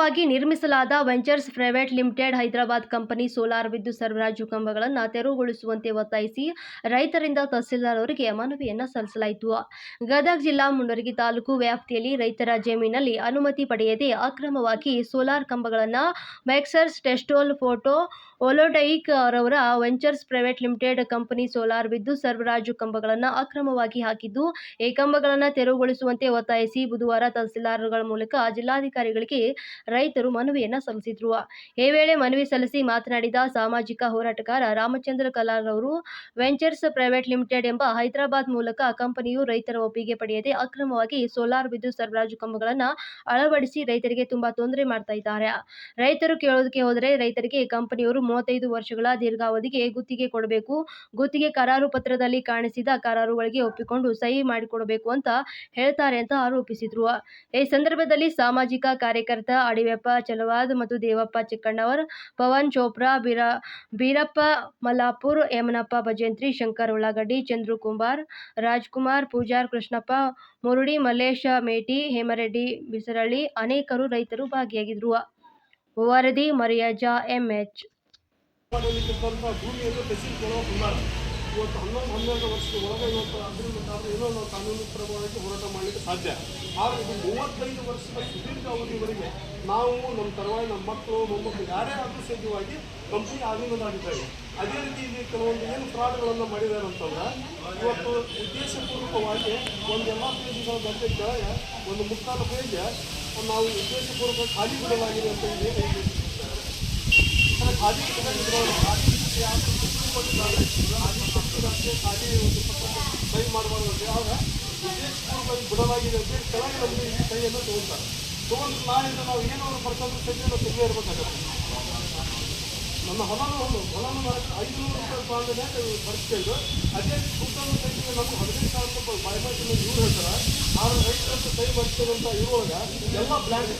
ಅಕ್ರಮವಾಗಿ ನಿರ್ಮಿಸಲಾದ ventures private limited Hyderabad company solar ವಿದ್ಯುತ್ ಸರಬರಾಜು ಕಂಬಗಳನ್ನು ತೆರವುಗೊಳಿಸುವಂತೆ ಒತ್ತಾಯಿಸಿ ರೈತರಿಂದ ತಹಸೀಲ್ದಾರ್ ಅವರಿಗೆ ಮನವಿಯನ್ನು ಸಲ್ಲಿಸಲಾಯಿತು. ಗದಗ ಜಿಲ್ಲಾ ಮುಂಡರಗಿ ತಾಲೂಕು ವ್ಯಾಪ್ತಿಯಲ್ಲಿ ರೈತರ ಜಮೀನಲ್ಲಿ ಅನುಮತಿ ಪಡೆಯದೆ ಅಕ್ರಮವಾಗಿ ಸೋಲಾರ್ ಕಂಬಗಳನ್ನು ಮೆಕ್ಸರ್ಸ್ ಟೆಸ್ಟೋಲ್ ಫೋಟೋ ಒಲೋಡೈಕ್ ರವರ ventures private limited company solar ವಿದ್ಯುತ್ ಸರಬರಾಜು ಕಂಬಗಳನ್ನು ಅಕ್ರಮವಾಗಿ ಹಾಕಿದ್ದು ಈ ಕಂಬಗಳನ್ನು ತೆರವುಗೊಳಿಸುವಂತೆ ಒತ್ತಾಯಿಸಿ ಬುಧವಾರ ತಹಸೀಲ್ದಾರ್ಗಳ ಮೂಲಕ ಜಿಲ್ಲಾಧಿಕಾರಿಗಳಿಗೆ ರೈತರು ಮನವಿಯನ್ನು ಸಲ್ಲಿಸಿದ್ರು. ಈ ವೇಳೆ ಮನವಿ ಸಲ್ಲಿಸಿ ಮಾತನಾಡಿದ ಸಾಮಾಜಿಕ ಹೋರಾಟಗಾರ ರಾಮಚಂದ್ರ ಕಲಾರ್ ಅವರು ವೆಂಚರ್ಸ್ ಪ್ರೈವೇಟ್ ಲಿಮಿಟೆಡ್ ಎಂಬ ಹೈದರಾಬಾದ್ ಮೂಲಕ ಕಂಪನಿಯು ರೈತರ ಒಪ್ಪಿಗೆ ಪಡೆಯದೆ ಅಕ್ರಮವಾಗಿ ಸೋಲಾರ್ ವಿದ್ಯುತ್ ಸರಬರಾಜು ಕಂಬಗಳನ್ನು ಅಳವಡಿಸಿ ರೈತರಿಗೆ ತುಂಬಾ ತೊಂದರೆ ಮಾಡ್ತಾ ಇದ್ದಾರೆ. ರೈತರು ಕೇಳೋದಕ್ಕೆ ಹೋದರೆ ರೈತರಿಗೆ ಕಂಪನಿಯವರು ಮೂವತ್ತೈದು ವರ್ಷಗಳ ದೀರ್ಘಾವಧಿಗೆ ಗುತ್ತಿಗೆ ಕೊಡಬೇಕು. ಗುತ್ತಿಗೆ ಕರಾರು ಪತ್ರದಲ್ಲಿ ಕಾಣಿಸಿದ ಕರಾರುಗಳಿಗೆ ಒಪ್ಪಿಕೊಂಡು ಸಹಿ ಮಾಡಿಕೊಡಬೇಕು ಅಂತ ಹೇಳ್ತಾರೆ ಅಂತ ಆರೋಪಿಸಿದ್ರು. ಈ ಸಂದರ್ಭದಲ್ಲಿ ಸಾಮಾಜಿಕ ಕಾರ್ಯಕರ್ತ ಅಡಿವೆಪ್ಪ ಚಲವಾದ್ ಮತ್ತು ದೇವಪ್ಪ ಚಿಕ್ಕಣ್ಣವರ್, ಪವನ್ ಚೋಪ್ರಾ, ಬೀರ, ಬೀರಪ್ಪ ಮಲ್ಲಾಪುರ್ ಯಮನಪ್ಪ ಭಜಂತ್ರಿ, ಶಂಕರ್ ಉಳ್ಳಾಗಡ್ಡಿ ಚಂದ್ರು ಕುಂಬಾರ್ ರಾಜ್ಕುಮಾರ್, ಪೂಜಾರ್ ಕೃಷ್ಣಪ್ಪ, ಮುರುಡಿ ಮಲ್ಲೇಶ ಮೇಟಿ, ಹೇಮರೆಡ್ಡಿ ಬಿಸರಳ್ಳಿ ಅನೇಕರು ರೈತರು ಭಾಗಿಯಾಗಿದ್ರು. ವರದಿ ಮರಿಯಜಾ ಎಂಎಚ್ ಮಾಡಲಿಕ್ಕಿದ್ದಂಥ ಭೂಮಿಯನ್ನು ಕಸಿದುಕೊಳ್ಳುವ ಹುನ್ನಾರ ಇವತ್ತು ಹನ್ನೊಂದು, ಹನ್ನೆರಡು ವರ್ಷದ ಒಳಗೆ ಇವತ್ತು ಅದರಿಂದ ಏನೋ ನಾವು ಕಾನೂನು ಪರವಾಗಿ ಹೋರಾಟ ಮಾಡಲಿಕ್ಕೆ ಸಾಧ್ಯ. ಆದರೆ ಮೂವತ್ತೈದು ವರ್ಷದ ಸುದೀರ್ಘ ಅವಧಿವರೆಗೆ ನಾವು ನಮ್ಮ ತರುವಾಯ ನಮ್ಮ ಮಕ್ಕಳು, ಮೊಮ್ಮಕ್ಕಳು ಯಾರೇ ಆದರೂ ಸಹಿತವಾಗಿ ಕಂಪ್ನಿ ಅದೇ ರೀತಿ ಕೆಲವೊಂದು ಏನು ಫ್ರಾಡ್ಗಳನ್ನು ಮಾಡಿದ್ದಾರೆ ಅಂತಂದ್ರೆ, ಇವತ್ತು ಉದ್ದೇಶಪೂರ್ವಕವಾಗಿ ಒಂದು ಎಲ್ಲ ಪೇಜ್ಗಳ ಬಗ್ಗೆ ಕೆಳಗೆ ಒಂದು ಮುಕ್ಕಾಲು ಪೇಜ್ ನಾವು ಉದ್ದೇಶಪೂರ್ವಕ ಖಾಲಿ ಬಿಡಲಾಗಿದೆ ಅಂತ ಹೇಳಿ ಸಹಿ ಮಾಡಬಾರ್ದು ಉದ್ದೇಶಪೂರ್ವಕವಾಗಿ ಬಿಡಲಾಗಿದೆ ಅಂತ ಕೆಳಗೆ ನಮಗೆ ಈ ಸಹಿಯನ್ನು ತಗೊಂತಾರೆ ತಗೊಂಡು ನಾಳಿಂದ ನಾವು ಏನಾದ್ರು ಬರ್ಕೊಂಡ್ರೆ ಸಹಿತ ನಾವು ತೆಗೆದೇ ಇರಬೇಕಾಗತ್ತೆ ನಮ್ಮ ಹೊಲನು ಹೊಲ ಹೊಲನು ಮಾಡಕ್ಕೆ ಐದುನೂರು ರೂಪಾಯಿ ಬಾಂಧನೆ ಬರ್ತಿದ್ದು ಅದೇ ಸುತ್ತಲೂ ಸಹಿತ ನಮ್ಗೆ ಹದಿನೈದು ಸಾವಿರ ರೂಪಾಯಿ ಬಾಯ್ಮಾಟಿನ ಇವ್ರು ಹೇಳ್ತಾರೆ. ಆದ್ರೆ ರೈತರಷ್ಟು ಸೈ ಬರ್ತಿರೋಂಥ ಇರುವಾಗ ಎಲ್ಲ ಬ್ಲ್ಯಾಂಕ್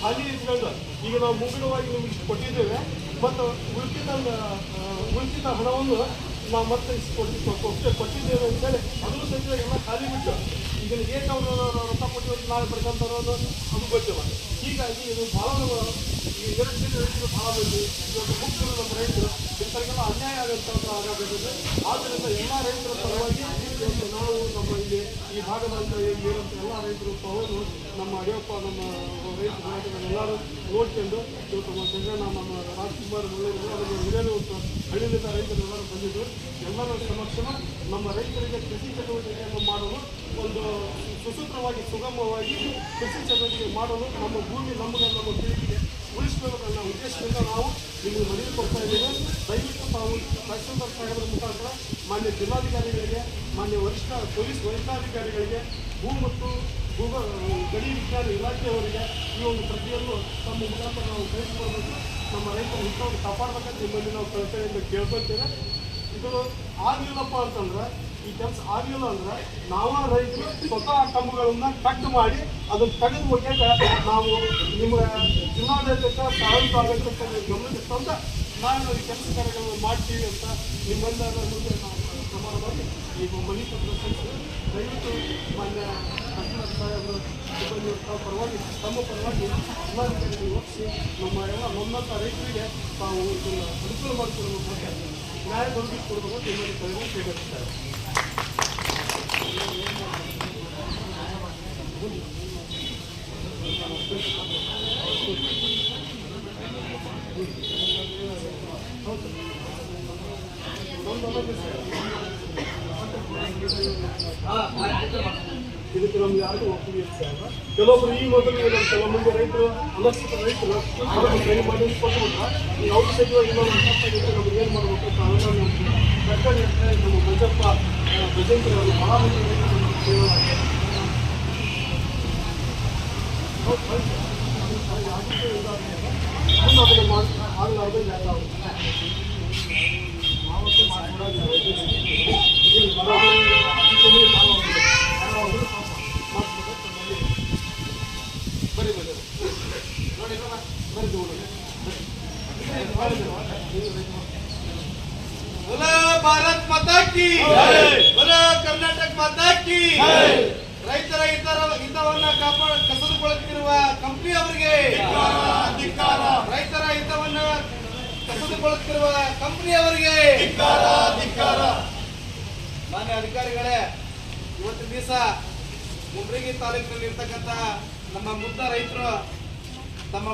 ಖಾಲಿ ಇಟ್ಕೊಂಡು ಈಗ ನಾವು ಮುಂಗಡವಾಗಿ ನಿಮಗೆ ಇಷ್ಟು ಕೊಟ್ಟಿದ್ದೇವೆ. ಮತ್ತು ಉಳಿಸಿದ ಉಳಿಸಿದ ಹಣವನ್ನು ನಾವು ಮತ್ತೆ ಕೊಟ್ಟು ಕೊಟ್ಟು ಕೊಟ್ಟಿದ್ದೇವೆ ಅಂತೇಳಿ ಅದು ಸಹಿತ ಎಲ್ಲ ಖಾಲಿ ಬಿಟ್ಟು ಈಗ ಏನು ಅವರು ರೊಕ್ಕ ಕೊಟ್ಟಿದ್ದು ನಾಳೆ ಬರ್ಕೊಂತಾರೋ ಅನ್ನೋದು ಅದು ಗೊತ್ತಿಲ್ಲ. ಹೀಗಾಗಿ ಇದು ಭಾಳ ಈ ಎರಡು ದಿನ ರೈತರು ಭಾಳ ಬಂದು ಇವತ್ತು ಮುಖ್ಯರು ನಮ್ಮ ರೈತರು ಇಂಥವ್ರಿಗೆಲ್ಲ ಅನ್ಯಾಯ ಆಗುತ್ತಂತ ಆಗಬೇಕಿದೆ ಆದ್ದರಿಂದ ಎಲ್ಲ ರೈತರ ಪರವಾಗಿ ಇವತ್ತು ನಾವು ನಮ್ಮ ಇಲ್ಲಿ ಈ ಭಾಗದಂತ ಏನಂತ ಎಲ್ಲ ರೈತರು ತಗೊಂಡು ನಮ್ಮ ಅಡಿಯಪ್ಪ ನಮ್ಮ ರೈತ ಎಲ್ಲರೂ ನೋಡ್ಕೊಂಡು ಇವತ್ತು ನಮ್ಮ ಸಂಗಣ್ಣ ನಮ್ಮ ರಾಜ್ಕುಮಾರ್ ಅದನ್ನು ಹಿರಿಯರು ಇವತ್ತು ಹಳ್ಳಿಲಿದ್ದ ರೈತರೆಲ್ಲರೂ ಬಂದಿದ್ದು ಎಲ್ಲರ ಸಮಕ್ಷಮ ನಮ್ಮ ರೈತರಿಗೆ ಕೃಷಿ ಚಟುವಟಿಕೆಯನ್ನು ಮಾಡಲು ಒಂದು ಸುಸೂತ್ರವಾಗಿ, ಸುಗಮವಾಗಿ ಕೃಷಿ ಚಟುವಟಿಕೆ ಮಾಡಲು ನಮ್ಮ ಭೂಮಿ ನಮಗೆ ನಮ್ಮ ಪೀಳಿಗೆಗೆ ಉದ್ದೇಶದಿಂದ ನಾವು ನಿಮಗೆ ಮನವಿ ಕೊಡ್ತಾ ಇದ್ದೇವೆ. ದಯವಿಟ್ಟು ತಾವು ತಹಸೀಲ್ದಾರ್ ಸಾಹೇಬರ ಮುಖಾಂತರ ಮಾನ್ಯ ಜಿಲ್ಲಾಧಿಕಾರಿಗಳಿಗೆ, ಮಾನ್ಯ ವರಿಷ್ಠ ಪೊಲೀಸ್ ವರಿಷ್ಠಾಧಿಕಾರಿಗಳಿಗೆ, ಭೂ ಮತ್ತು ಭೂ ಗಡಿ ವಿಜ್ಞಾನ ಇಲಾಖೆಯವರಿಗೆ ಈ ಒಂದು ಪ್ರತಿಯನ್ನು ತಮ್ಮ ಮುಖಾಂತರ ನಾವು ಕಳಿಸಿಕೊಡ್ಬೇಕು ನಮ್ಮ ರೈತರ ಹಿತವನ್ನು ಕಾಪಾಡಬೇಕಂತ ನಿಮ್ಮಲ್ಲಿ ನಾವು ಕಳಕಳಿಯಿಂದ ಕೇಳ್ಕೊಳ್ತೇವೆ. ಇದು ಆಗಲಿಲ್ಲಪ್ಪ ಅಂತಂದ್ರೆ, ಈ ಕೆಲಸ ಆಗಲಿಲ್ಲ ಅಂದ್ರೆ ನಾವ ರೈತರು ಸ್ವತಃ ಕಂಬಗಳನ್ನು ಕಟ್ ಮಾಡಿ ಅದನ್ನು ತೆಗೆದು ಹೋಗ್ಯಾಕ ನಾವು ನಿಮ್ಮ ಜಿಲ್ಲಾಡಳಿತ ತಾಲೂಕು ಆಡಳಿತಕ್ಕೆ ಗಮನಕ್ಕೆ ತಂದ ನಾವು ಈ ಕೆಲಸ ಕಾರ್ಯಗಳನ್ನು ಮಾಡ್ತೀವಿ ಅಂತ ನಿಮ್ಮೆಲ್ಲರ ಮುಂದೆ ನಾವು ಪ್ರಮಾಣವಾಗಿ ಈಗ ಮನಿ ಪತ್ರ ಸಲ್ಲಿಸಿ ದಯವಿಟ್ಟು ಮಾನ್ಯ ತಹಸೀಲ್ದಾರ್ ಸಾಹೇಬರು ಸಿಬ್ಬಂದಿ ತಾವು ಪರವಾಗಿ, ತಮ್ಮ ಪರವಾಗಿ ಜಿಲ್ಲಾಧಿಕಾರಿಗಳಿಗೆ ಒಪ್ಪಿಸಿ ನಮ್ಮ ಎಲ್ಲ ನಮ್ಮಂಥ ರೈತರಿಗೆ ತಾವು ಇದನ್ನು ಅನುಕೂಲ ಮಾಡಿಕೊಡಬೇಕು ನ್ಯಾಯ ದೊರಕಿಸಿಕೊಡ್ಬೇಕು ಅಂತ ನಿಮ್ಮಲ್ಲಿ Thank ಕೇಳಿರ್ತಾರೆ ಇದಕ್ಕೆ ನಮ್ಗೆ ಯಾರಿಗೂ ಒಪ್ಪಿಗೆ ಸರ್. ಕೆಲವೊಬ್ರು ಈ ಮೊದಲು ಕೆಲವೊಂದು ರೈತರು, ಅನಕ್ಷಿತ ರೈತರು ಟ್ರೈ ಮಾಡಿ ಕೊಟ್ಟು ಔಷಧಿವಾಗಿ ನಾವು ನಮ್ಗೆ ಏನು ಮಾಡಬೇಕು ನಮ್ಗೆ ಸರ್ಕಾರ ನಮ್ಮ ಮಂಜಪ್ಪ ಅವರು ಭಾಳ ಮಂದಿ बोला भारत माता की बोला कर्नाटक माता की ತೆಗೆದುಕೊಳ್ಳುತ್ತಿರುವ ಕಂಪನಿಯವರಿಗೆ ಮಾನ್ಯ ಅಧಿಕಾರಿಗಳೇ ಇವತ್ತಿನ ದಿವಸ ಮುಂಬ್ರಿಗಿ ತಾಲೂಕಿನಲ್ಲಿ ಇರ್ತಕ್ಕಂತಹ ನಮ್ಮ ಮುದ್ದ ರೈತರು ತಮ್ಮ